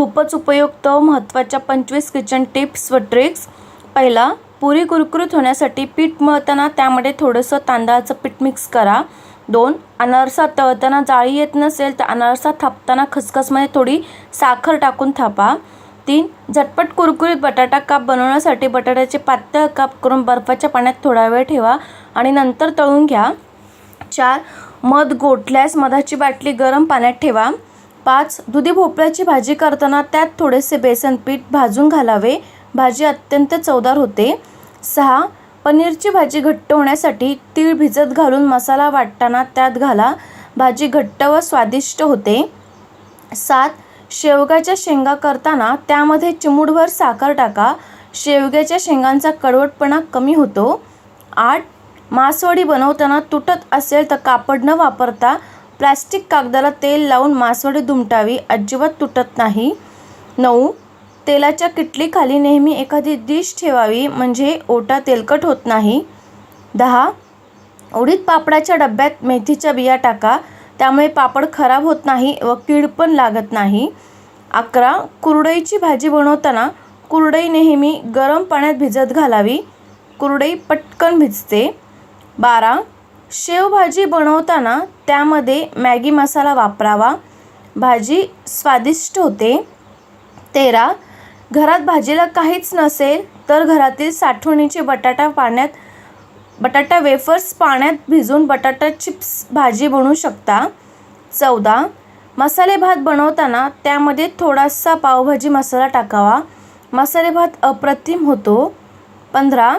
खूपच उपयुक्त व महत्त्वाच्या पंचवीस किचन टिप्स व ट्रिक्स पहिला पुरी कुरकुरीत होण्यासाठी पीठ मळताना त्यामध्ये थोडंसं तांदळाचं पीठ मिक्स करा. दोन अनारसा तळताना जाळी येत नसेल तर अनारसा थापताना खसखसमध्ये थोडी साखर टाकून थापा. तीन झटपट कुरकुरीत बटाटा काप बनवण्यासाठी बटाट्याचे पातळ काप करून बर्फाच्या पाण्यात थोडा वेळ ठेवा आणि नंतर तळून घ्या. चार मध गोठल्यास मधाची बाटली गरम पाण्यात ठेवा. पाच दुधी भोपळ्याची भाजी करताना त्यात थोडेसे बेसन पीठ भाजून घालावे. भाजी अत्यंत चवदार होते. सहा पनीरची भाजी घट्ट होण्यासाठी तीळ भिजत घालून मसाला वाटताना त्यात घाला. भाजी घट्ट व स्वादिष्ट होते. सात शेवग्याच्या शेंगा करताना त्यामध्ये चिमूडभर साखर टाका. शेवग्याच्या शेंगांचा कडवटपणा कमी होतो. आठ मासवडी बनवताना तुटत असेल तर कापड न वापरता प्लॅस्टिक कागदाला तेल लावून मासवडी दुमटावी अजिबात तुटत नाही. नऊ तेलाच्या किटलीखाली नेहमी एखादी डिश ठेवावी म्हणजे ओटा तेलकट होत नाही. दहा उडीद पापडाच्या डब्यात मेथीच्या बिया टाका त्यामुळे पापड खराब होत नाही व कीड पण लागत नाही. अकरा कुरडईची भाजी बनवताना कुरडई नेहमी गरम पाण्यात भिजत घालावी. कुरडई पटकन भिजते. बारा शेवभाजी बनवताना त्यामध्ये मॅगी मसाला वापरावा. भाजी स्वादिष्ट होते. तेरा. घरात भाजीला काहीच नसेल तर घरातील साठवणीचे बटाटा पाण्यात बटाटा वेफर्स पाण्यात भिजून बटाटा चिप्स भाजी बनवू शकता. चौदा. मसाले भात बनवताना त्यामध्ये थोडासा पावभाजी मसाला टाकावा. मसाले भात अप्रतिम होतो. पंधरा.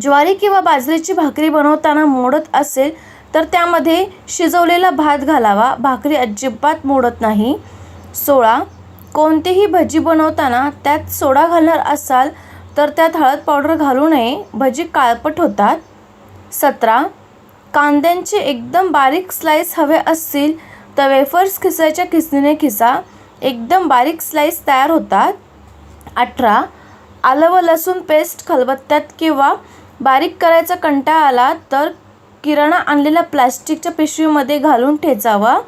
ज्वारी किंवा बाजरीची भाकरी बनवताना मोडत असेल तर त्यामध्ये शिजवलेला भात घालावा. भाकरी अजिबात मोडत नाही. सोळा. कोणतीही भजी बनवताना त्यात सोडा घालणार असाल तर त्यात हळद पावडर घालू नये. भजी काळपट होतात. सतरा. कांद्यांचे एकदम बारीक स्लाईस हवे असतील तर वेफर्स खिसायच्या खिसणीने खिसा. एकदम बारीक स्लाईस तयार होतात. अठरा. आलं व लसूण पेस्ट खलबत्त्यात किंवा बारीक करायचा कंटाळा आला तर किराणा आणलेल्या प्लॅस्टिकच्या पिशवीमध्ये घालून ठेचावा.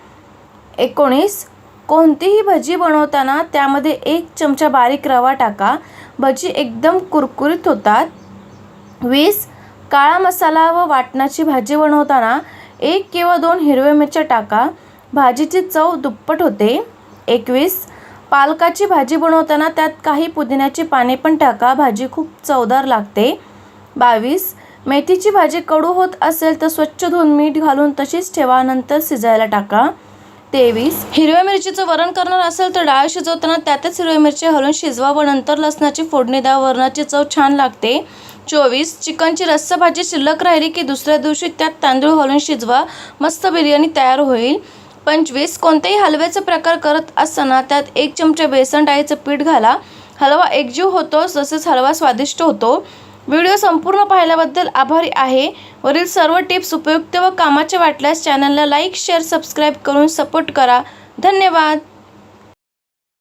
एकोणीस. कोणतीही भजी बनवताना त्यामध्ये एक चमचा बारीक रवा टाका. भजी एकदम कुरकुरीत होतात. वीस. काळा मसाला व वाटणाची भाजी बनवताना एक किंवा दोन हिरव्या मिरच्या टाका. भाजीची चव दुप्पट होते. एकवीस. पालकाची भाजी बनवताना त्यात काही पुदिन्याची पाने पण टाका. भाजी खूप चवदार लागते. बावीस. मेथीची भाजी कडू होत असेल तर स्वच्छ धुवून मीठ घालून तशीच ठेवा नंतर शिजायला टाका. तेवीस. हिरव्या मिरचीचं वरण करणार असेल तर डाळ शिजवताना त्यातच हिरव्या मिरची हलून शिजवा व नंतर लसणाची फोडणी द्या. वरणाची चव छान लागते. चोवीस. चिकनची रस्सभाजी शिल्लक राहिली की दुसऱ्या दिवशी त्यात तांदूळ घालून शिजवा. मस्त बिर्याणी तयार होईल. पंचवीस. कोणत्याही हलव्याचा प्रकार करत असताना त्यात एक चमचा बेसन डाळीचं पीठ घाला. हलवा एकजीव होतो तसेच हलवा स्वादिष्ट होतो. व्हिडिओ संपूर्ण पाहिल्याबद्दल आभारी आहे. वरील सर्व टिप्स उपयुक्त व कामाचे वाटल्यास चॅनलला लाईक शेअर सबस्क्राईब करून सपोर्ट करा. धन्यवाद.